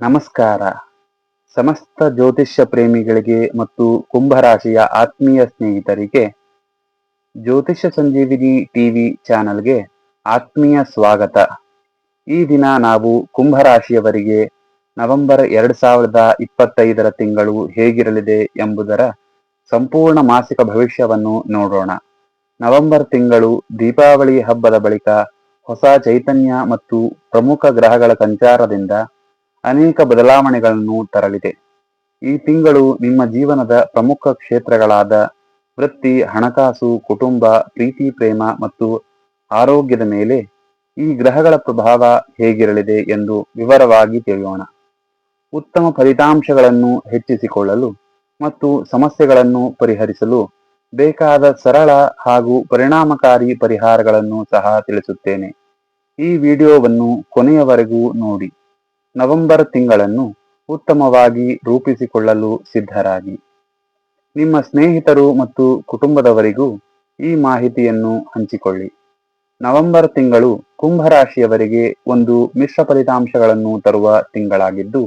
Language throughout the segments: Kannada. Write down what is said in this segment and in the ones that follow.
ನಮಸ್ಕಾರ. ಸಮಸ್ತ ಜ್ಯೋತಿಷ್ಯ ಪ್ರೇಮಿಗಳಿಗೆ ಮತ್ತು ಕುಂಭರಾಶಿಯ ಆತ್ಮೀಯ ಸ್ನೇಹಿತರಿಗೆ ಜ್ಯೋತಿಷ್ಯ ಸಂಜೀವಿನಿ ಟಿವಿ ಚಾನೆಲ್ಗೆ ಆತ್ಮೀಯ ಸ್ವಾಗತ. ಈ ದಿನ ನಾವು ಕುಂಭರಾಶಿಯವರಿಗೆ ನವೆಂಬರ್ ಎರಡು ಸಾವಿರದ ಇಪ್ಪತ್ತೈದರ ತಿಂಗಳು ಹೇಗಿರಲಿದೆ ಎಂಬುದರ ಸಂಪೂರ್ಣ ಮಾಸಿಕ ಭವಿಷ್ಯವನ್ನು ನೋಡೋಣ. ನವೆಂಬರ್ ತಿಂಗಳು ದೀಪಾವಳಿ ಹಬ್ಬದ ಬಳಿಕ ಹೊಸ ಚೈತನ್ಯ ಮತ್ತು ಪ್ರಮುಖ ಗ್ರಹಗಳ ಸಂಚಾರದಿಂದ ಅನೇಕ ಬದಲಾವಣೆಗಳನ್ನು ತರಲಿದೆ. ಈ ತಿಂಗಳು ನಿಮ್ಮ ಜೀವನದ ಪ್ರಮುಖ ಕ್ಷೇತ್ರಗಳಾದ ವೃತ್ತಿ, ಹಣಕಾಸು, ಕುಟುಂಬ, ಪ್ರೀತಿ, ಪ್ರೇಮ ಮತ್ತು ಆರೋಗ್ಯದ ಮೇಲೆ ಈ ಗ್ರಹಗಳ ಪ್ರಭಾವ ಹೇಗಿರಲಿದೆ ಎಂದು ವಿವರವಾಗಿ ತಿಳಿಯೋಣ. ಉತ್ತಮ ಫಲಿತಾಂಶಗಳನ್ನು ಹೆಚ್ಚಿಸಿಕೊಳ್ಳಲು ಮತ್ತು ಸಮಸ್ಯೆಗಳನ್ನು ಪರಿಹರಿಸಲು ಬೇಕಾದ ಸರಳ ಹಾಗೂ ಪರಿಣಾಮಕಾರಿ ಪರಿಹಾರಗಳನ್ನು ಸಹ ತಿಳಿಸುತ್ತೇನೆ. ಈ ವಿಡಿಯೋವನ್ನು ಕೊನೆಯವರೆಗೂ ನೋಡಿ. ನವೆಂಬರ್ ತಿಂಗಳನ್ನು ಉತ್ತಮವಾಗಿ ರೂಪಿಸಿಕೊಳ್ಳಲು ಸಿದ್ಧರಾಗಿ. ನಿಮ್ಮ ಸ್ನೇಹಿತರು ಮತ್ತು ಕುಟುಂಬದವರಿಗೂ ಈ ಮಾಹಿತಿಯನ್ನು ಹಂಚಿಕೊಳ್ಳಿ. ನವೆಂಬರ್ ತಿಂಗಳು ಕುಂಭರಾಶಿಯವರಿಗೆ ಒಂದು ಮಿಶ್ರ ಫಲಿತಾಂಶಗಳನ್ನು ತರುವ ತಿಂಗಳಾಗಿದ್ದು,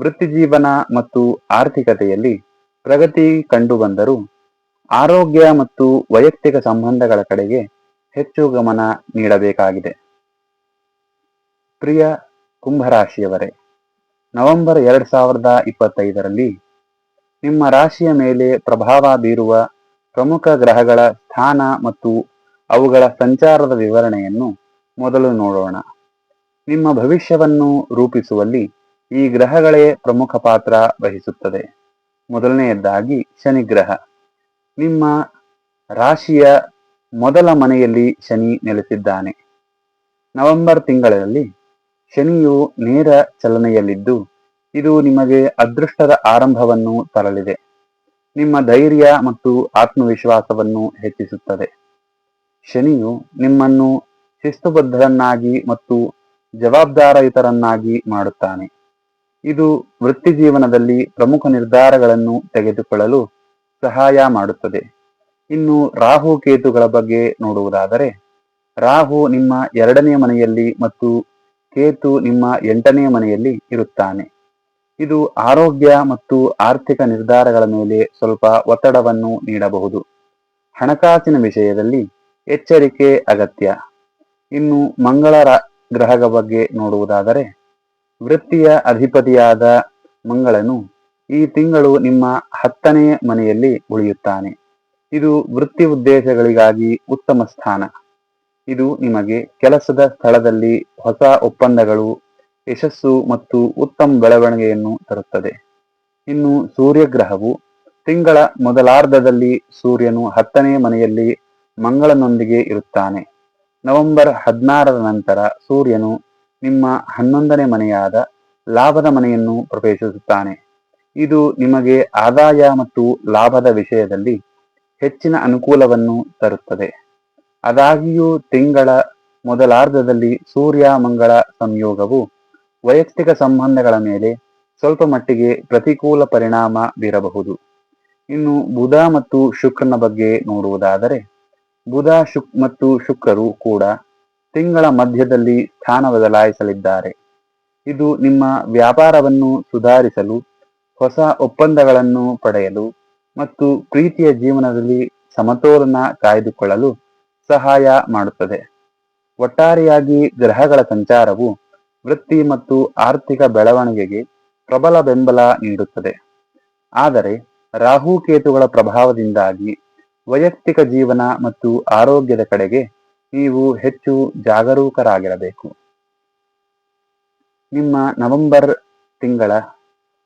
ವೃತ್ತಿಜೀವನ ಮತ್ತು ಆರ್ಥಿಕತೆಯಲ್ಲಿ ಪ್ರಗತಿ ಕಂಡುಬಂದರೂ ಆರೋಗ್ಯ ಮತ್ತು ವೈಯಕ್ತಿಕ ಸಂಬಂಧಗಳ ಕಡೆಗೆ ಹೆಚ್ಚು ಗಮನ ನೀಡಬೇಕಾಗಿದೆ. ಪ್ರಿಯ ಕುಂಭರಾಶಿಯವರೇ, ನವೆಂಬರ್ ಎರಡ್ ಸಾವಿರದ ಇಪ್ಪತ್ತೈದರಲ್ಲಿ ನಿಮ್ಮ ರಾಶಿಯ ಮೇಲೆ ಪ್ರಭಾವ ಬೀರುವ ಪ್ರಮುಖ ಗ್ರಹಗಳ ಸ್ಥಾನ ಮತ್ತು ಅವುಗಳ ಸಂಚಾರದ ವಿವರಣೆಯನ್ನು ಮೊದಲು ನೋಡೋಣ. ನಿಮ್ಮ ಭವಿಷ್ಯವನ್ನು ರೂಪಿಸುವಲ್ಲಿ ಈ ಗ್ರಹಗಳೇ ಪ್ರಮುಖ ಪಾತ್ರ ವಹಿಸುತ್ತದೆ. ಮೊದಲನೆಯದ್ದಾಗಿ ಶನಿ ಗ್ರಹ ನಿಮ್ಮ ರಾಶಿಯ ಮೊದಲ ಮನೆಯಲ್ಲಿ ಶನಿ ನೆಲೆಸಿದ್ದಾನೆ. ನವೆಂಬರ್ ತಿಂಗಳಲ್ಲಿ ಶನಿಯು ನೇರ ಚಲನೆಯಲ್ಲಿದ್ದು, ಇದು ನಿಮಗೆ ಅದೃಷ್ಟದ ಆರಂಭವನ್ನು ತರಲಿದೆ. ನಿಮ್ಮ ಧೈರ್ಯ ಮತ್ತು ಆತ್ಮವಿಶ್ವಾಸವನ್ನು ಹೆಚ್ಚಿಸುತ್ತದೆ. ಶನಿಯು ನಿಮ್ಮನ್ನು ಶಿಸ್ತುಬದ್ಧರನ್ನಾಗಿ ಮತ್ತು ಜವಾಬ್ದಾರಯುತರನ್ನಾಗಿ ಮಾಡುತ್ತಾನೆ. ಇದು ವೃತ್ತಿ ಜೀವನದಲ್ಲಿ ಪ್ರಮುಖ ನಿರ್ಧಾರಗಳನ್ನು ತೆಗೆದುಕೊಳ್ಳಲು ಸಹಾಯ ಮಾಡುತ್ತದೆ. ಇನ್ನು ರಾಹು ಕೇತುಗಳ ಬಗ್ಗೆ ನೋಡುವುದಾದರೆ, ರಾಹು ನಿಮ್ಮ ಎರಡನೇ ಮನೆಯಲ್ಲಿ ಮತ್ತು ಕೇತು ನಿಮ್ಮ ಎಂಟನೇ ಮನೆಯಲ್ಲಿ ಇರುತ್ತಾನೆ. ಇದು ಆರೋಗ್ಯ ಮತ್ತು ಆರ್ಥಿಕ ನಿರ್ಧಾರಗಳ ಮೇಲೆ ಸ್ವಲ್ಪ ಒತ್ತಡವನ್ನು ನೀಡಬಹುದು. ಹಣಕಾಸಿನ ವಿಷಯದಲ್ಲಿ ಎಚ್ಚರಿಕೆ ಅಗತ್ಯ. ಇನ್ನು ಮಂಗಳ ಗ್ರಹದ ಬಗ್ಗೆ ನೋಡುವುದಾದರೆ, ವೃತ್ತಿಯ ಅಧಿಪತಿಯಾದ ಮಂಗಳನು ಈ ತಿಂಗಳು ನಿಮ್ಮ ಹತ್ತನೇ ಮನೆಯಲ್ಲಿ ಉಳಿಯುತ್ತಾನೆ. ಇದು ವೃತ್ತಿ ಉದ್ದೇಶಗಳಿಗಾಗಿ ಉತ್ತಮ ಸ್ಥಾನ. ಇದು ನಿಮಗೆ ಕೆಲಸದ ಸ್ಥಳದಲ್ಲಿ ಹೊಸ ಒಪ್ಪಂದಗಳು, ಯಶಸ್ಸು ಮತ್ತು ಉತ್ತಮ ಬೆಳವಣಿಗೆಯನ್ನು ತರುತ್ತದೆ. ಇನ್ನು ಸೂರ್ಯಗ್ರಹವು ತಿಂಗಳ ಮೊದಲಾರ್ಧದಲ್ಲಿ ಸೂರ್ಯನು ಹತ್ತನೇ ಮನೆಯಲ್ಲಿ ಮಂಗಳನೊಂದಿಗೆ ಇರುತ್ತಾನೆ. ನವೆಂಬರ್ ಹದಿನಾರರ ನಂತರ ಸೂರ್ಯನು ನಿಮ್ಮ ಹನ್ನೊಂದನೇ ಮನೆಯಾದ ಲಾಭದ ಮನೆಯನ್ನು ಪ್ರವೇಶಿಸುತ್ತಾನೆ. ಇದು ನಿಮಗೆ ಆದಾಯ ಮತ್ತು ಲಾಭದ ವಿಷಯದಲ್ಲಿ ಹೆಚ್ಚಿನ ಅನುಕೂಲವನ್ನು ತರುತ್ತದೆ. ಆದಾಗಿಯೂ ತಿಂಗಳ ಮೊದಲಾರ್ಧದಲ್ಲಿ ಸೂರ್ಯ, ಮಂಗಳ ಸಂಯೋಗವು ವೈಯಕ್ತಿಕ ಸಂಬಂಧಗಳ ಮೇಲೆ ಸ್ವಲ್ಪ ಮಟ್ಟಿಗೆ ಪ್ರತಿಕೂಲ ಪರಿಣಾಮ ಬೀರಬಹುದು. ಇನ್ನು ಬುಧ ಮತ್ತು ಶುಕ್ರನ ಬಗ್ಗೆ ನೋಡುವುದಾದರೆ, ಬುಧ ಶುಕ್ ಮತ್ತು ಶುಕ್ರರು ಕೂಡ ತಿಂಗಳ ಮಧ್ಯದಲ್ಲಿ ಸ್ಥಾನ ಬದಲಾಯಿಸಲಿದ್ದಾರೆ. ಇದು ನಿಮ್ಮ ವ್ಯಾಪಾರವನ್ನು ಸುಧಾರಿಸಲು, ಹೊಸ ಒಪ್ಪಂದಗಳನ್ನು ಪಡೆಯಲು ಮತ್ತು ಪ್ರೀತಿಯ ಜೀವನದಲ್ಲಿ ಸಮತೋಲನ ಕಾಯ್ದುಕೊಳ್ಳಲು ಸಹಾಯ ಮಾಡುತ್ತದೆ. ಒಟ್ಟಾರೆಯಾಗಿ ಗ್ರಹಗಳ ಸಂಚಾರವು ವೃತ್ತಿ ಮತ್ತು ಆರ್ಥಿಕ ಬೆಳವಣಿಗೆಗೆ ಪ್ರಬಲ ಬೆಂಬಲ ನೀಡುತ್ತದೆ. ಆದರೆ ರಾಹು ಕೇತುಗಳ ಪ್ರಭಾವದಿಂದಾಗಿ ವೈಯಕ್ತಿಕ ಜೀವನ ಮತ್ತು ಆರೋಗ್ಯದ ಕಡೆಗೆ ನೀವು ಹೆಚ್ಚು ಜಾಗರೂಕರಾಗಿರಬೇಕು. ನಿಮ್ಮ ನವೆಂಬರ್ ತಿಂಗಳ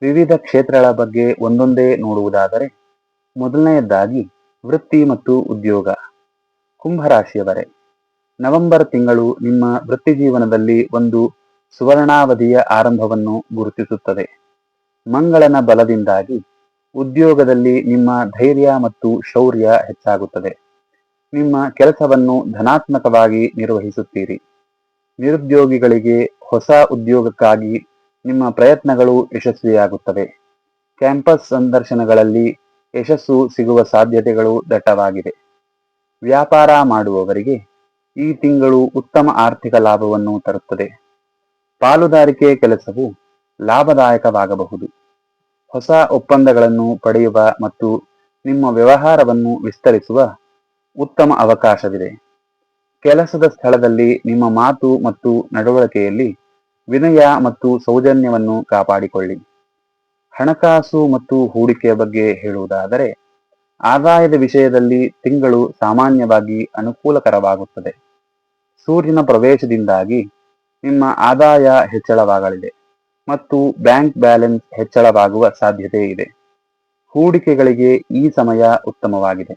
ವಿವಿಧ ಕ್ಷೇತ್ರಗಳ ಬಗ್ಗೆ ಒಂದೊಂದೇ ನೋಡುವುದಾದರೆ, ಮೊದಲನೆಯದಾಗಿ ವೃತ್ತಿ ಮತ್ತು ಉದ್ಯೋಗ. ಕುಂಭರಾಶಿಯವರೇ. ನವೆಂಬರ್ ತಿಂಗಳು ನಿಮ್ಮ ವೃತ್ತಿ ಜೀವನದಲ್ಲಿ ಒಂದು ಸುವರ್ಣಾವಧಿಯ ಆರಂಭವನ್ನು ಗುರುತಿಸುತ್ತದೆ. ಮಂಗಳನ ಬಲದಿಂದಾಗಿ ಉದ್ಯೋಗದಲ್ಲಿ ನಿಮ್ಮ ಧೈರ್ಯ ಮತ್ತು ಶೌರ್ಯ ಹೆಚ್ಚಾಗುತ್ತದೆ. ನಿಮ್ಮ ಕೆಲಸವನ್ನು ಧನಾತ್ಮಕವಾಗಿ ನಿರ್ವಹಿಸುತ್ತೀರಿ. ನಿರುದ್ಯೋಗಿಗಳಿಗೆ ಹೊಸ ಉದ್ಯೋಗಕ್ಕಾಗಿ ನಿಮ್ಮ ಪ್ರಯತ್ನಗಳು ಯಶಸ್ವಿಯಾಗುತ್ತವೆ. ಕ್ಯಾಂಪಸ್ ಸಂದರ್ಶನಗಳಲ್ಲಿ ಯಶಸ್ಸು ಸಿಗುವ ಸಾಧ್ಯತೆಗಳು ದಟ್ಟವಾಗಿದೆ. ವ್ಯಾಪಾರ ಮಾಡುವವರಿಗೆ ಈ ತಿಂಗಳು ಉತ್ತಮ ಆರ್ಥಿಕ ಲಾಭವನ್ನು ತರುತ್ತದೆ. ಪಾಲುದಾರಿಕೆ ಕೆಲಸವು ಲಾಭದಾಯಕವಾಗಬಹುದು. ಹೊಸ ಒಪ್ಪಂದಗಳನ್ನು ಪಡೆಯುವ ಮತ್ತು ನಿಮ್ಮ ವ್ಯವಹಾರವನ್ನು ವಿಸ್ತರಿಸುವ ಉತ್ತಮ ಅವಕಾಶವಿದೆ. ಕೆಲಸದ ಸ್ಥಳದಲ್ಲಿ ನಿಮ್ಮ ಮಾತು ಮತ್ತು ನಡವಳಿಕೆಯಲ್ಲಿ ವಿನಯ ಮತ್ತು ಸೌಜನ್ಯವನ್ನು ಕಾಪಾಡಿಕೊಳ್ಳಿ. ಹಣಕಾಸು ಮತ್ತು ಹೂಡಿಕೆಯ ಬಗ್ಗೆ ಹೇಳುವುದಾದರೆ ಆದಾಯದ ವಿಷಯದಲ್ಲಿ ತಿಂಗಳು ಸಾಮಾನ್ಯವಾಗಿ ಅನುಕೂಲಕರವಾಗುತ್ತದೆ. ಸೂರ್ಯನ ಪ್ರವೇಶದಿಂದಾಗಿ ನಿಮ್ಮ ಆದಾಯ ಹೆಚ್ಚಳವಾಗಲಿದೆ ಮತ್ತು ಬ್ಯಾಂಕ್ ಬ್ಯಾಲೆನ್ಸ್ ಹೆಚ್ಚಳವಾಗುವ ಸಾಧ್ಯತೆ ಇದೆ. ಹೂಡಿಕೆಗಳಿಗೆ ಈ ಸಮಯ ಉತ್ತಮವಾಗಿದೆ.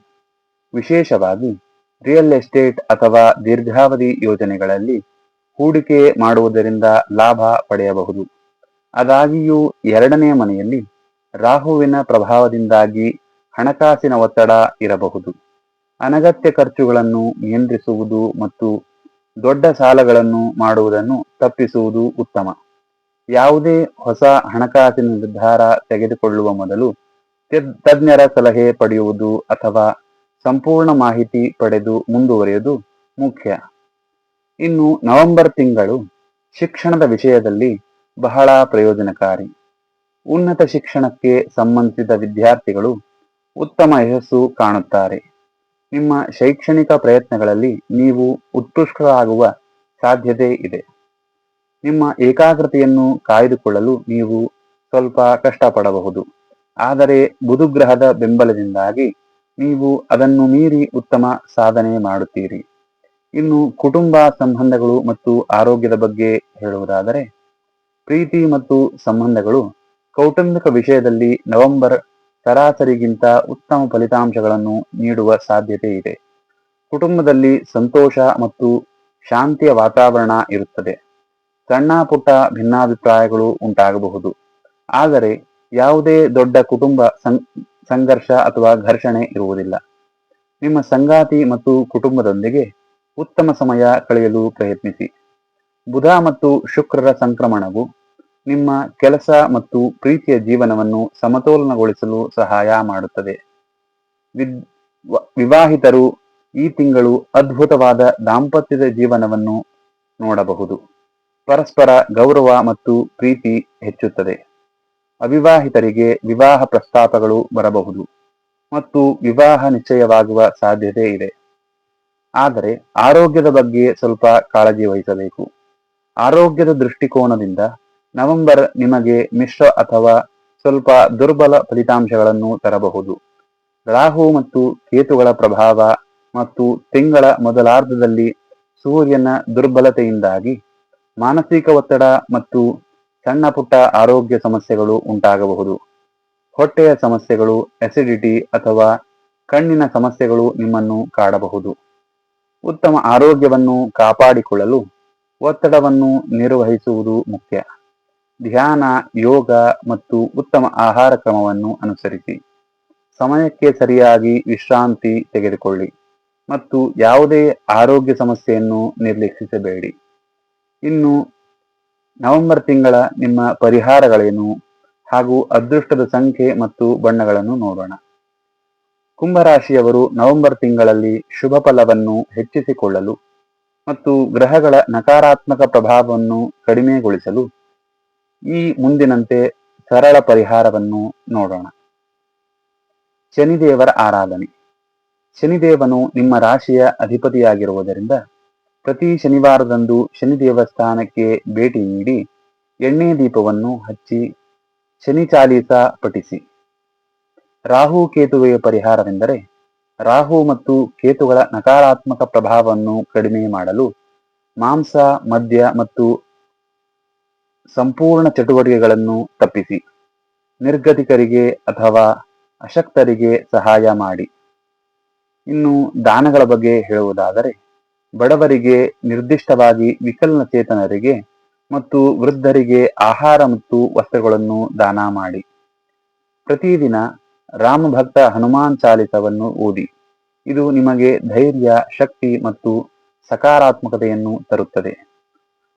ವಿಶೇಷವಾಗಿ ರಿಯಲ್ ಎಸ್ಟೇಟ್ ಅಥವಾ ದೀರ್ಘಾವಧಿ ಯೋಜನೆಗಳಲ್ಲಿ ಹೂಡಿಕೆ ಮಾಡುವುದರಿಂದ ಲಾಭ ಪಡೆಯಬಹುದು. ಅದಾಗಿಯೂ ಎರಡನೇ ಮನೆಯಲ್ಲಿ ರಾಹುವಿನ ಪ್ರಭಾವದಿಂದಾಗಿ ಹಣಕಾಸಿನ ಒತ್ತಡ ಇರಬಹುದು. ಅನಗತ್ಯ ಖರ್ಚುಗಳನ್ನು ನಿಯಂತ್ರಿಸುವುದು ಮತ್ತು ದೊಡ್ಡ ಸಾಲಗಳನ್ನು ಮಾಡುವುದನ್ನು ತಪ್ಪಿಸುವುದು ಉತ್ತಮ. ಯಾವುದೇ ಹೊಸ ಹಣಕಾಸಿನ ನಿರ್ಧಾರ ತೆಗೆದುಕೊಳ್ಳುವ ಮೊದಲು ತಜ್ಞರ ಸಲಹೆ ಪಡೆಯುವುದು ಅಥವಾ ಸಂಪೂರ್ಣ ಮಾಹಿತಿ ಪಡೆದು ಮುಂದುವರಿಯುವುದು ಮುಖ್ಯ. ಇನ್ನು ನವೆಂಬರ್ ತಿಂಗಳು ಶಿಕ್ಷಣದ ವಿಷಯದಲ್ಲಿ ಬಹಳ ಪ್ರಯೋಜನಕಾರಿ. ಉನ್ನತ ಶಿಕ್ಷಣಕ್ಕೆ ಸಂಬಂಧಿಸಿದ ವಿದ್ಯಾರ್ಥಿಗಳು ಉತ್ತಮ ಯಶಸ್ಸು ಕಾಣುತ್ತಾರೆ. ನಿಮ್ಮ ಶೈಕ್ಷಣಿಕ ಪ್ರಯತ್ನಗಳಲ್ಲಿ ನೀವು ಉತ್ಕೃಷ್ಟರಾಗುವ ಸಾಧ್ಯತೆ ಇದೆ. ನಿಮ್ಮ ಏಕಾಗ್ರತೆಯನ್ನು ಕಾಯ್ದುಕೊಳ್ಳಲು ನೀವು ಸ್ವಲ್ಪ ಕಷ್ಟಪಡಬಹುದು. ಆದರೆ ಬುಧುಗ್ರಹದ ಬೆಂಬಲದಿಂದಾಗಿ ನೀವು ಅದನ್ನು ಮೀರಿ ಉತ್ತಮ ಸಾಧನೆ ಮಾಡುತ್ತೀರಿ. ಇನ್ನು ಕುಟುಂಬ ಸಂಬಂಧಗಳು ಮತ್ತು ಆರೋಗ್ಯದ ಬಗ್ಗೆ ಹೇಳುವುದಾದರೆ, ಪ್ರೀತಿ ಮತ್ತು ಸಂಬಂಧಗಳು ಕೌಟುಂಬಿಕ ವಿಷಯದಲ್ಲಿ ನವೆಂಬರ್ ಸರಾಸರಿಗಿಂತ ಉತ್ತಮ ಫಲಿತಾಂಶಗಳನ್ನು ನೀಡುವ ಸಾಧ್ಯತೆ ಇದೆ. ಕುಟುಂಬದಲ್ಲಿ ಸಂತೋಷ ಮತ್ತು ಶಾಂತಿಯ ವಾತಾವರಣ ಇರುತ್ತದೆ. ಸಣ್ಣ ಪುಟ್ಟ ಭಿನ್ನಾಭಿಪ್ರಾಯಗಳು ಉಂಟಾಗಬಹುದು. ಆದರೆ ಯಾವುದೇ ದೊಡ್ಡ ಕುಟುಂಬ ಸಂಘರ್ಷ ಅಥವಾ ಘರ್ಷಣೆ ಇರುವುದಿಲ್ಲ. ನಿಮ್ಮ ಸಂಗಾತಿ ಮತ್ತು ಕುಟುಂಬದೊಂದಿಗೆ ಉತ್ತಮ ಸಮಯ ಕಳೆಯಲು ಪ್ರಯತ್ನಿಸಿ. ಬುಧ ಮತ್ತು ಶುಕ್ರರ ಸಂಕ್ರಮಣವು ನಿಮ್ಮ ಕೆಲಸ ಮತ್ತು ಪ್ರೀತಿಯ ಜೀವನವನ್ನು ಸಮತೋಲನಗೊಳಿಸಲು ಸಹಾಯ ಮಾಡುತ್ತದೆ. ವಿವಾಹಿತರು ಈ ತಿಂಗಳು ಅದ್ಭುತವಾದ ದಾಂಪತ್ಯದ ಜೀವನವನ್ನು ನೋಡಬಹುದು. ಪರಸ್ಪರ ಗೌರವ ಮತ್ತು ಪ್ರೀತಿ ಹೆಚ್ಚುತ್ತದೆ. ಅವಿವಾಹಿತರಿಗೆ ವಿವಾಹ ಪ್ರಸ್ತಾಪಗಳು ಬರಬಹುದು ಮತ್ತು ವಿವಾಹ ನಿಶ್ಚಯವಾಗುವ ಸಾಧ್ಯತೆ ಇದೆ. ಆದರೆ ಆರೋಗ್ಯದ ಬಗ್ಗೆ ಸ್ವಲ್ಪ ಕಾಳಜಿ ವಹಿಸಬೇಕು. ಆರೋಗ್ಯದ ದೃಷ್ಟಿಕೋನದಿಂದ ನವೆಂಬರ್ ನಿಮಗೆ ಮಿಶ್ರ ಅಥವಾ ಸ್ವಲ್ಪ ದುರ್ಬಲ ಫಲಿತಾಂಶಗಳನ್ನು ತರಬಹುದು. ರಾಹು ಮತ್ತು ಕೇತುಗಳ ಪ್ರಭಾವ ಮತ್ತು ತಿಂಗಳ ಮೊದಲಾರ್ಧದಲ್ಲಿ ಸೂರ್ಯನ ದುರ್ಬಲತೆಯಿಂದಾಗಿ ಮಾನಸಿಕ ಒತ್ತಡ ಮತ್ತು ಸಣ್ಣ ಪುಟ್ಟ ಆರೋಗ್ಯ ಸಮಸ್ಯೆಗಳು ಉಂಟಾಗಬಹುದು. ಹೊಟ್ಟೆಯ ಸಮಸ್ಯೆಗಳು ಅಸಿಡಿಟಿ ಅಥವಾ ಕಣ್ಣಿನ ಸಮಸ್ಯೆಗಳು ನಿಮ್ಮನ್ನು ಕಾಡಬಹುದು. ಉತ್ತಮ ಆರೋಗ್ಯವನ್ನು ಕಾಪಾಡಿಕೊಳ್ಳಲು ಒತ್ತಡವನ್ನು ನಿರ್ವಹಿಸುವುದು ಮುಖ್ಯ. ಧ್ಯಾನ, ಯೋಗ ಮತ್ತು ಉತ್ತಮ ಆಹಾರ ಕ್ರಮವನ್ನು ಅನುಸರಿಸಿ. ಸಮಯಕ್ಕೆ ಸರಿಯಾಗಿ ವಿಶ್ರಾಂತಿ ತೆಗೆದುಕೊಳ್ಳಿ ಮತ್ತು ಯಾವುದೇ ಆರೋಗ್ಯ ಸಮಸ್ಯೆಯನ್ನು ನಿರ್ಲಕ್ಷಿಸಬೇಡಿ. ಇನ್ನು, ನವೆಂಬರ್ ತಿಂಗಳ ನಿಮ್ಮ ಪರಿಹಾರಗಳೇನು ಹಾಗೂ ಅದೃಷ್ಟದ ಸಂಖ್ಯೆ ಮತ್ತು ಬಣ್ಣಗಳನ್ನು ನೋಡೋಣ. ಕುಂಭರಾಶಿಯವರು ನವೆಂಬರ್ ತಿಂಗಳಲ್ಲಿ ಶುಭ ಫಲವನ್ನು ಹೆಚ್ಚಿಸಿಕೊಳ್ಳಲು ಮತ್ತು ಗ್ರಹಗಳ ನಕಾರಾತ್ಮಕ ಪ್ರಭಾವವನ್ನು ಕಡಿಮೆಗೊಳಿಸಲು ಈ ಮುಂದಿನಂತೆ ಸರಳ ಪರಿಹಾರವನ್ನು ನೋಡೋಣ. ಶನಿದೇವರ ಆರಾಧನೆ. ಶನಿದೇವನು ನಿಮ್ಮ ರಾಶಿಯ ಅಧಿಪತಿಯಾಗಿರುವುದರಿಂದ ಪ್ರತಿ ಶನಿವಾರದಂದು ಶನಿ ದೇವಸ್ಥಾನಕ್ಕೆ ಭೇಟಿ ನೀಡಿ ಎಣ್ಣೆ ದೀಪವನ್ನು ಹಚ್ಚಿ ಶನಿ ಚಾಲಿತ ಪಠಿಸಿ. ರಾಹು ಕೇತುವೆಯ ಪರಿಹಾರವೆಂದರೆ ರಾಹು ಮತ್ತು ಕೇತುಗಳ ನಕಾರಾತ್ಮಕ ಪ್ರಭಾವವನ್ನು ಕಡಿಮೆ ಮಾಡಲು ಮಾಂಸ, ಮದ್ಯ ಮತ್ತು ಸಂಪೂರ್ಣ ಚಟುವಟಿಕೆಗಳನ್ನು ತಪ್ಪಿಸಿ. ನಿರ್ಗತಿಕರಿಗೆ ಅಥವಾ ಅಶಕ್ತರಿಗೆ ಸಹಾಯ ಮಾಡಿ. ಇನ್ನು ದಾನಗಳ ಬಗ್ಗೆ ಹೇಳುವುದಾದರೆ, ಬಡವರಿಗೆ ನಿರ್ದಿಷ್ಟವಾಗಿ ವಿಕಲನಚೇತನರಿಗೆ ಮತ್ತು ವೃದ್ಧರಿಗೆ ಆಹಾರ ಮತ್ತು ವಸ್ತ್ರಗಳನ್ನು ದಾನ ಮಾಡಿ. ಪ್ರತಿದಿನ ರಾಮಭಕ್ತ ಹನುಮಾನ್ ಚಾಲಿತವನ್ನು ಓದಿ. ಇದು ನಿಮಗೆ ಧೈರ್ಯ, ಶಕ್ತಿ ಮತ್ತು ಸಕಾರಾತ್ಮಕತೆಯನ್ನು ತರುತ್ತದೆ.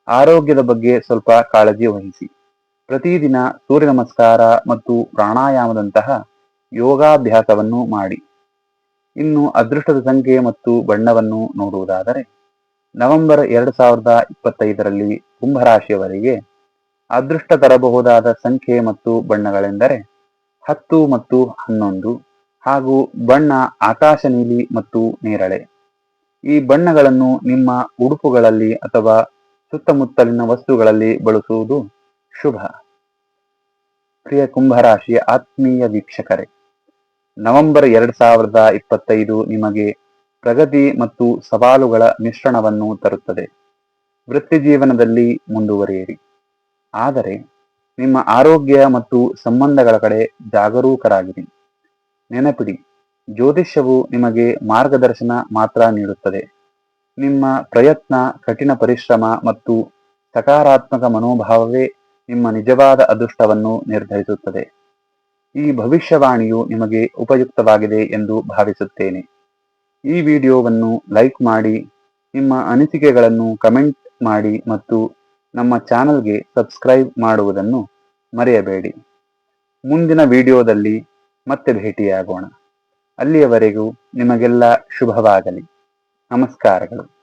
ಆರೋಗ್ಯದ ಬಗ್ಗೆ ಸ್ವಲ್ಪ ಕಾಳಜಿ ವಹಿಸಿ. ಪ್ರತಿದಿನ ಸೂರ್ಯ ನಮಸ್ಕಾರ ಮತ್ತು ಪ್ರಾಣಾಯಾಮದಂತಹ ಯೋಗಾಭ್ಯಾಸವನ್ನು ಮಾಡಿ. ಇನ್ನು ಅದೃಷ್ಟದ ಸಂಖ್ಯೆ ಮತ್ತು ಬಣ್ಣವನ್ನು ನೋಡುವುದಾದರೆ, ನವೆಂಬರ್ ಎರಡು ಸಾವಿರದ ಇಪ್ಪತ್ತೈದರಲ್ಲಿ ಕುಂಭರಾಶಿಯವರಿಗೆ ಅದೃಷ್ಟ ತರಬಹುದಾದ ಸಂಖ್ಯೆ ಮತ್ತು ಬಣ್ಣಗಳೆಂದರೆ, ಹತ್ತು ಮತ್ತು ಹನ್ನೊಂದು ಹಾಗೂ ಬಣ್ಣ ಆಕಾಶ ನೀಲಿ ಮತ್ತು ನೇರಳೆ. ಈ ಬಣ್ಣಗಳನ್ನು ನಿಮ್ಮ ಉಡುಪುಗಳಲ್ಲಿ ಅಥವಾ ಸುತ್ತಮುತ್ತಲಿನ ವಸ್ತುಗಳಲ್ಲಿ ಬಳಸುವುದು ಶುಭ. ಪ್ರಿಯ ಕುಂಭರಾಶಿಯ ಆತ್ಮೀಯ ವೀಕ್ಷಕರೇ, ನವೆಂಬರ್ ಎರಡ್ ಸಾವಿರದ ಇಪ್ಪತ್ತೈದು ನಿಮಗೆ ಪ್ರಗತಿ ಮತ್ತು ಸವಾಲುಗಳ ಮಿಶ್ರಣವನ್ನು ತರುತ್ತದೆ. ವೃತ್ತಿ ಜೀವನದಲ್ಲಿ ಮುಂದುವರಿಯಿರಿ. ಆದರೆ ನಿಮ್ಮ ಆರೋಗ್ಯ ಮತ್ತು ಸಂಬಂಧಗಳ ಕಡೆ ಜಾಗರೂಕರಾಗಿರಿ. ನೆನಪಿಡಿ, ಜ್ಯೋತಿಷ್ಯವು ನಿಮಗೆ ಮಾರ್ಗದರ್ಶನ ಮಾತ್ರ ನೀಡುತ್ತದೆ. ನಿಮ್ಮ ಪ್ರಯತ್ನ, ಕಠಿಣ ಪರಿಶ್ರಮ ಮತ್ತು ಸಕಾರಾತ್ಮಕ ಮನೋಭಾವವೇ ನಿಮ್ಮ ನಿಜವಾದ ಅದೃಷ್ಟವನ್ನು ನಿರ್ಧರಿಸುತ್ತದೆ. ಈ ಭವಿಷ್ಯವಾಣಿಯು ನಿಮಗೆ ಉಪಯುಕ್ತವಾಗಿದೆ ಎಂದು ಭಾವಿಸುತ್ತೇನೆ. ಈ ವಿಡಿಯೋವನ್ನು ಲೈಕ್ ಮಾಡಿ, ನಿಮ್ಮ ಅನಿಸಿಕೆಗಳನ್ನು ಕಮೆಂಟ್ ಮಾಡಿ ಮತ್ತು ನಮ್ಮ ಚಾನಲ್ಗೆ ಸಬ್ಸ್ಕ್ರೈಬ್ ಮಾಡುವುದನ್ನು ಮರೆಯಬೇಡಿ. ಮುಂದಿನ ವಿಡಿಯೋದಲ್ಲಿ ಮತ್ತೆ ಭೇಟಿಯಾಗೋಣ. ಅಲ್ಲಿಯವರೆಗೂ ನಿಮಗೆಲ್ಲ ಶುಭವಾಗಲಿ. É Namaskar. Galera.